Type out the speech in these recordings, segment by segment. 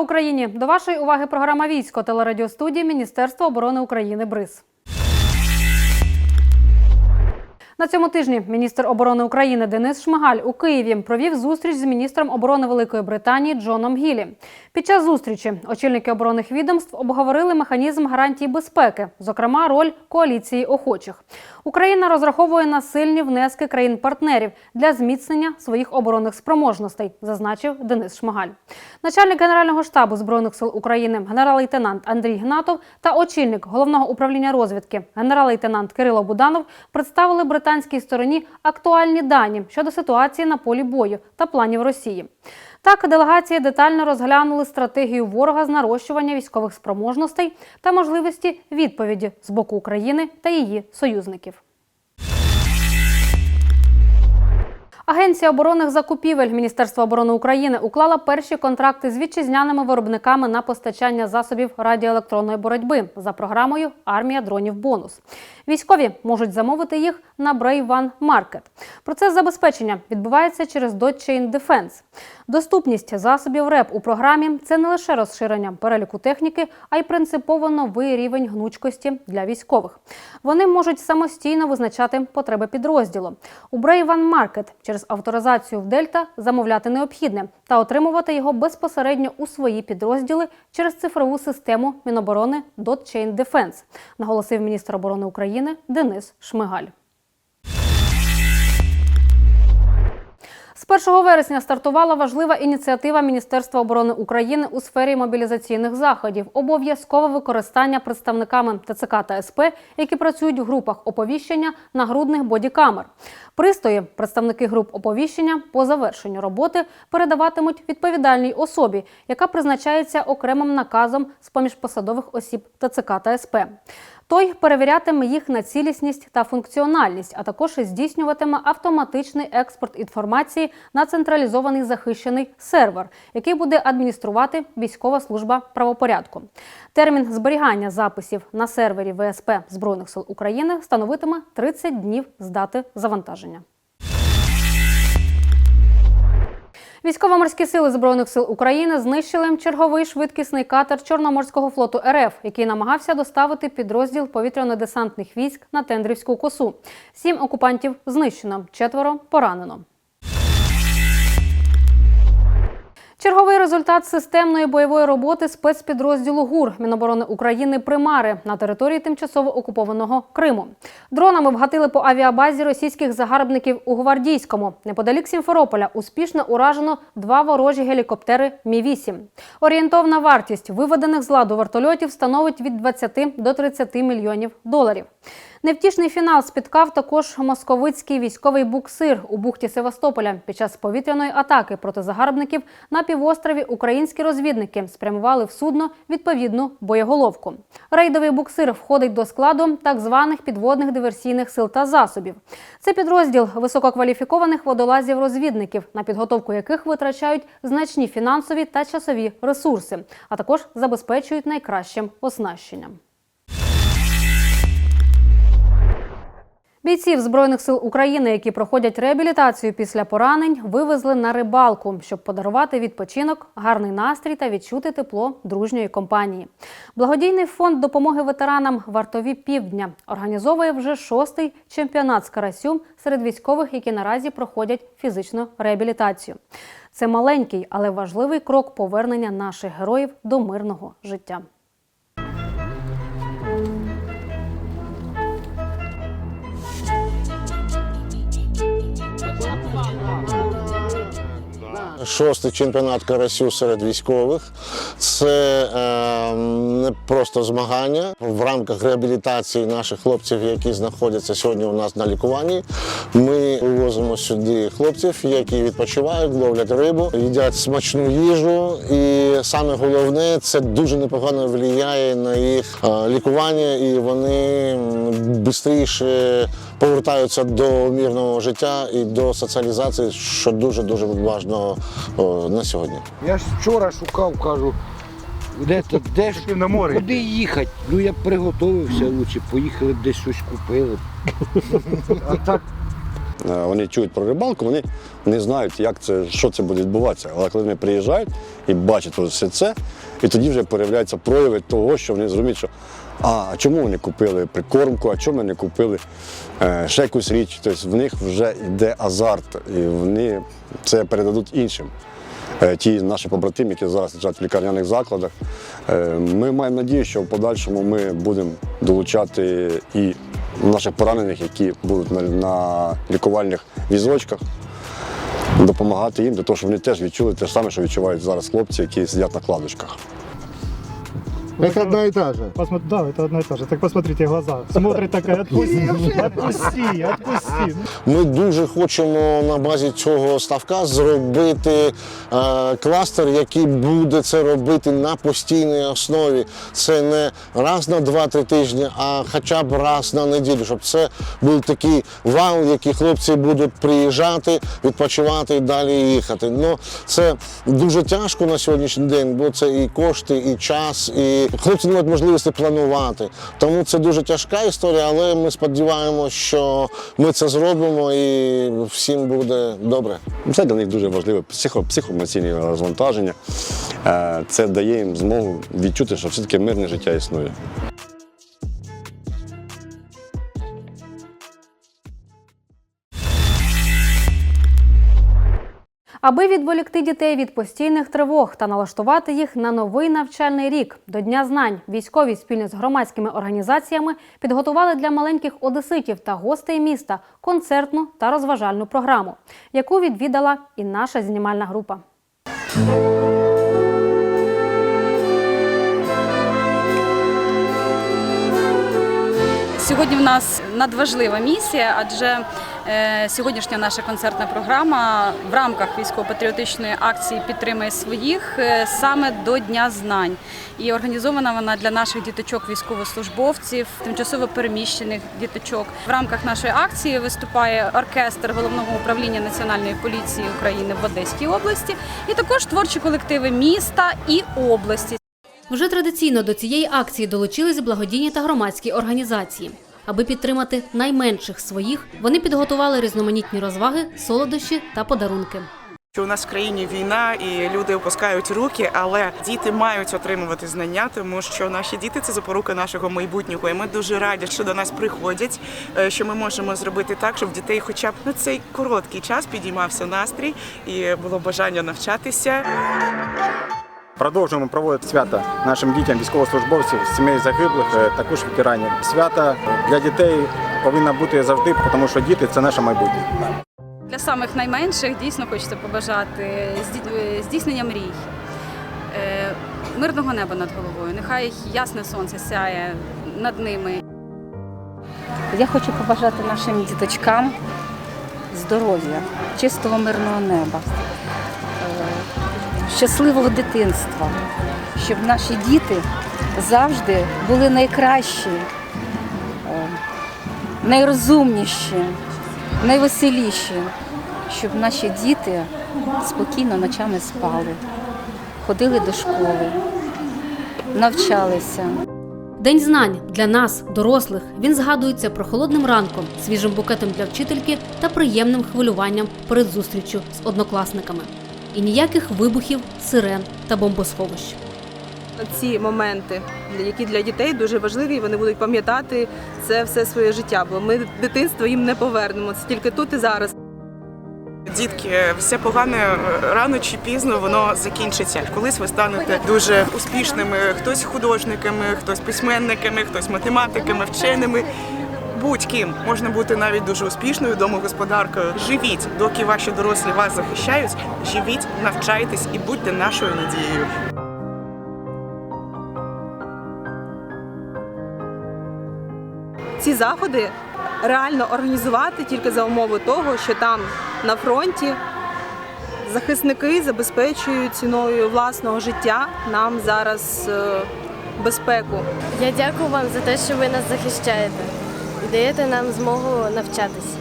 Україні! До вашої уваги програма військо телерадіостудії Міністерства оборони України БРИЗ. На цьому тижні міністр оборони України Денис Шмигаль у Києві провів зустріч з міністром оборони Великої Британії Джоном Гілі. Під час зустрічі очільники оборонних відомств обговорили механізм гарантії безпеки, зокрема роль коаліції охочих. Україна розраховує на сильні внески країн-партнерів для зміцнення своїх оборонних спроможностей, зазначив Денис Шмигаль. Начальник Генерального штабу збройних сил України генерал-лейтенант Андрій Гнатов та очільник головного управління розвідки генерал-лейтенант Кирило Буданов представили британській стороні актуальні дані щодо ситуації на полі бою та планів Росії. Так, делегації детально розглянули стратегію ворога з нарощування військових спроможностей та можливості відповіді з боку України та її союзників. Агенція оборонних закупівель Міністерства оборони України уклала перші контракти з вітчизняними виробниками на постачання засобів радіоелектронної боротьби за програмою Армія дронів бонус. Військові можуть замовити їх на Brave One Market. Процес забезпечення відбувається через Dotchain Defense. Доступність засобів РЕП у програмі це не лише розширення переліку техніки, а й принципово новий рівень гнучкості для військових. Вони можуть самостійно визначати потреби підрозділу. У Brave One Market через авторизацію в Дельта замовляти необхідне та отримувати його безпосередньо у свої підрозділи через цифрову систему Міноборони Dotchain Defense, наголосив міністр оборони України Денис Шмигаль. З 1 вересня стартувала важлива ініціатива Міністерства оборони України у сфері мобілізаційних заходів. Обов'язкове використання представниками ТЦК та СП, які працюють в групах оповіщення нагрудних бодікамер. Пристої представники груп оповіщення по завершенню роботи передаватимуть відповідальній особі, яка призначається окремим наказом з поміж посадових осіб ТЦК та СП. Той перевірятиме їх на цілісність та функціональність, а також здійснюватиме автоматичний експорт інформації на централізований захищений сервер, який буде адмініструвати військова служба правопорядку. Термін зберігання записів на сервері ВСП Збройних сил України становитиме 30 днів з дати завантаження. Військово-морські сили Збройних сил України знищили черговий швидкісний катер Чорноморського флоту РФ, який намагався доставити підрозділ повітряно-десантних військ на Тендрівську косу. Сім окупантів знищено, четверо поранено. Результат системної бойової роботи спецпідрозділу ГУР Міноборони України Примари на території тимчасово окупованого Криму. Дронами вгатили по авіабазі російських загарбників у Гвардійському. Неподалік Сімферополя успішно уражено два ворожі гелікоптери Мі-8. Орієнтовна вартість виведених з ладу вертольотів становить від 20 до 30 мільйонів доларів. Невтішний фінал спіткав також московицький військовий буксир у бухті Севастополя. Під час повітряної атаки проти загарбників на півострові українські розвідники спрямували в судно відповідну боєголовку. Рейдовий буксир входить до складу так званих підводних диверсійних сил та засобів. Це підрозділ висококваліфікованих водолазів-розвідників, на підготовку яких витрачають значні фінансові та часові ресурси, а також забезпечують найкращим оснащенням. Бійців Збройних сил України, які проходять реабілітацію після поранень, вивезли на рибалку, щоб подарувати відпочинок, гарний настрій та відчути тепло дружньої компанії. Благодійний фонд допомоги ветеранам Вартові півдня організовує вже шостий чемпіонат з карасю серед військових, які наразі проходять фізичну реабілітацію. Це маленький, але важливий крок повернення наших героїв до мирного життя. Шостий чемпіонат карасю серед військових. Це е, не просто змагання в рамках реабілітації наших хлопців, які знаходяться сьогодні у нас на лікуванні. Ми вивозимо сюди хлопців, які відпочивають, ловлять рибу, їдять смачну їжу. І саме головне, це дуже непогано впливає на їх лікування, і вони швидше повертаються до мирного життя і до соціалізації, що дуже дуже важливо на сьогодні. Я ж вчора шукав, кажу, де, то, де ж, на море. куди їхати? Ну я приготувався лучше, поїхали б десь щось купили. А так Вони чують про рибалку, вони не знають, як це, що це буде відбуватися. Але коли вони приїжджають і бачать все це, і тоді вже появляються прояви того, що вони зрозуміють, що а, чому вони купили прикормку, а чому вони купили е, ще якусь річ. Тобто в них вже йде азарт, і вони це передадуть іншим. Е, Ті наші побратими, які зараз лежать в лікарняних закладах. Е, Ми маємо надію, що в подальшому ми будемо долучати і наших поранених, які будуть на, на лікувальних візочках, допомагати їм для того, щоб вони теж відчули те ж саме, що відчувають зараз хлопці, які сидять на кладочках. Это одна и та же. Посмотри, да, это одно и то же. Так посмотрите глаза. Смотрит такая, отпусти, отпусти, отпусти. Ми дуже хочемо на базі цього ставка зробити е, кластер, який буде це робити на постійній основі. Це не раз на 2-3 тижні, а хоча б раз на неділю, щоб це був такий вал, який хлопці будуть приїжджати, відпочивати і далі їхати. Ну це дуже тяжко на сьогоднішній день, бо це і кошти, і час, і хлопці не мають можливості планувати. Тому це дуже тяжка історія, але ми сподіваємося, що ми це зробимо і всім буде добре. Це для них дуже важливе психо, психоемоційне розвантаження. Е, Це дає їм змогу відчути, що все-таки мирне життя існує. Аби відволікти дітей від постійних тривог та налаштувати їх на новий навчальний рік до Дня знань, військові спільно з громадськими організаціями підготували для маленьких одеситів та гостей міста концертну та розважальну програму, яку відвідала і наша знімальна група. Сьогодні в нас надважлива місія, адже сьогоднішня наша концертна програма в рамках військово-патріотичної акції Підтримай своїх е, саме до Дня знань. І організована вона для наших діточок, військовослужбовців, тимчасово переміщених діточок. В рамках нашої акції виступає оркестр головного управління Національної поліції України в Одеській області, і також творчі колективи міста і області. Вже традиційно до цієї акції долучились благодійні та громадські організації. Аби підтримати найменших своїх, вони підготували різноманітні розваги, солодощі та подарунки. У нас в країні війна і люди опускають руки, але діти мають отримувати знання, тому що наші діти це запорука нашого майбутнього. І ми дуже раді, що до нас приходять, е, що ми можемо зробити так, щоб дітей, хоча б на цей короткий час підіймався настрій і було бажання навчатися. Продовжуємо проводити свято нашим дітям військовослужбовців, сімей загиблих, е, також ветеранів. Свято для дітей повинно бути завжди, тому що діти це наше майбутнє. Для самих найменших дійсно хочеться побажати здійснення мрій, е, мирного неба над головою. Нехай ясне сонце сяє над ними. Я хочу побажати нашим діточкам здоров'я, чистого мирного неба, е, щасливого дитинства, щоб наші діти завжди були найкращі, е, найрозумніші, найвеселіші, щоб наші діти спокійно ночами спали, ходили до школи, навчалися. День знань для нас, дорослих, він згадується прохолодним ранком, свіжим букетом для вчительки та приємним хвилюванням перед зустрічю з однокласниками. І ніяких вибухів, сирен та бомбосховищ. ці моменти, які для дітей дуже важливі, і вони будуть пам'ятати це все своє життя, бо ми дитинство їм не повернемо. Це тільки тут і зараз. Дітки, все погане рано чи пізно воно закінчиться. Колись ви станете дуже успішними, хтось художниками, хтось письменниками, хтось математиками, вченими. Будь-ким можна бути навіть дуже успішною домогосподаркою. Живіть, доки ваші дорослі вас захищають. Живіть, навчайтесь і будьте нашою надією. Ці заходи реально організувати тільки за умови того, що там на фронті захисники забезпечують ціною власного життя нам зараз е, безпеку. Я дякую вам за те, що ви нас захищаєте і даєте нам змогу навчатися.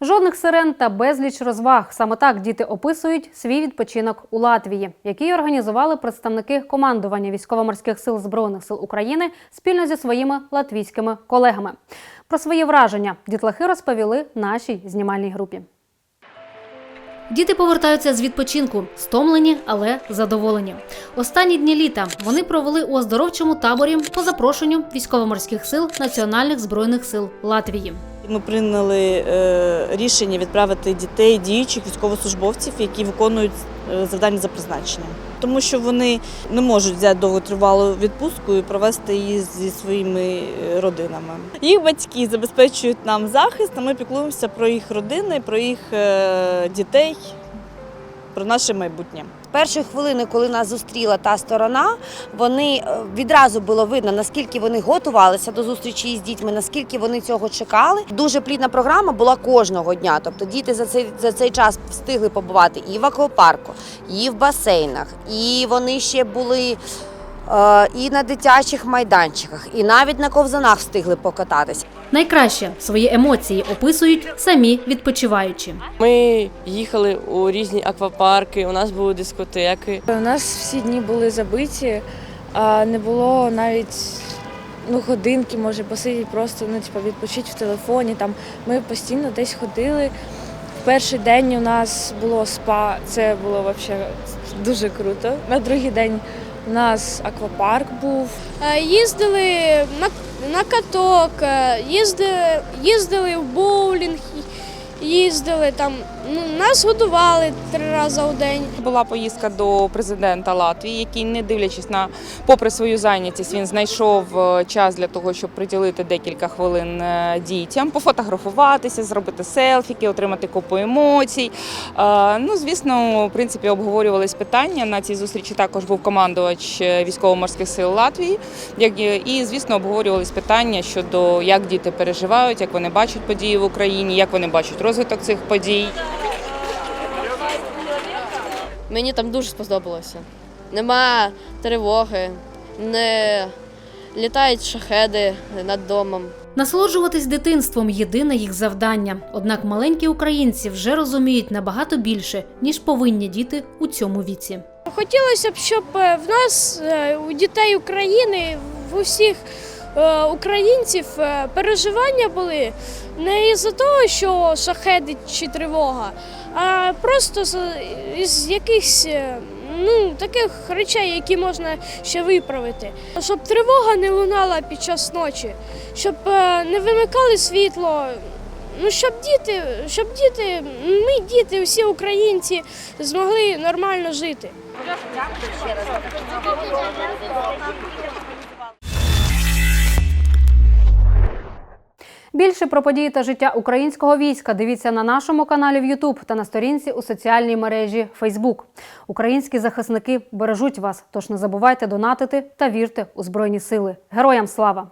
Жодних сирен та безліч розваг. Саме так діти описують свій відпочинок у Латвії, який організували представники командування військово-морських сил збройних сил України спільно зі своїми латвійськими колегами. Про свої враження дітлахи розповіли нашій знімальній групі. Діти повертаються з відпочинку, стомлені, але задоволені. Останні дні літа вони провели у оздоровчому таборі по запрошенню військово-морських сил Національних збройних сил Латвії. Ми прийняли е, рішення відправити дітей діючих військовослужбовців, які виконують е, завдання за призначенням, тому що вони не можуть взяти довготривалу відпустку і провести її зі своїми е, родинами. Їх батьки забезпечують нам захист, а ми піклуємося про їх родини, про їх дітей, про наше майбутнє. Перші хвилини, коли нас зустріла та сторона, вони е, відразу було видно, наскільки вони готувалися до зустрічі з дітьми, наскільки вони цього чекали. Дуже плідна програма була кожного дня. Тобто діти за цей за цей час встигли побувати і в аквапарку, і в басейнах, і вони ще були. Е, І на дитячих майданчиках, і навіть на ковзанах встигли покататись. Найкраще свої емоції описують самі відпочиваючі. Ми їхали у різні аквапарки, у нас були дискотеки. У нас всі дні були забиті, а не було навіть ну, годинки, може посидіти просто ну, типу, відпочити в телефоні. Там ми постійно десь ходили. В перший день у нас було спа, це було взагалі дуже круто. На другий день у нас аквапарк був. Їздили на, на каток, е, їздили, їздили в боулінг, їздили там. Ну, нас годували три рази у день. Була поїздка до президента Латвії, який, не дивлячись на попри свою зайнятість, він знайшов е, час для того, щоб приділити декілька хвилин е, дітям, пофотографуватися, зробити селфіки, отримати купу емоцій. Е, Ну, звісно, в принципі, обговорювались питання. На цій зустрічі також був командувач військово-морських сил Латвії. І, звісно, обговорювались питання щодо як діти переживають, як вони бачать події в Україні, як вони бачать розвиток цих подій. Мені там дуже сподобалося. Нема тривоги, не літають шахеди над домом. Насолоджуватись дитинством єдине їх завдання. Однак маленькі українці вже розуміють набагато більше, ніж повинні діти у цьому віці. Хотілося б, щоб е, в нас, е, у дітей України, в усіх українців е, переживання були не із-за того, що шахеди чи тривога, а просто з, якихось е, ну, таких речей, які можна ще виправити. Щоб тривога не лунала під час ночі, щоб е, не вимикали світло. Ну, щоб діти, щоб діти, ми діти, всі українці змогли нормально жити. Більше про події та життя українського війська дивіться на нашому каналі в YouTube та на сторінці у соціальній мережі Facebook. Українські захисники бережуть вас, тож не забувайте донатити та вірте у збройні сили. Героям слава!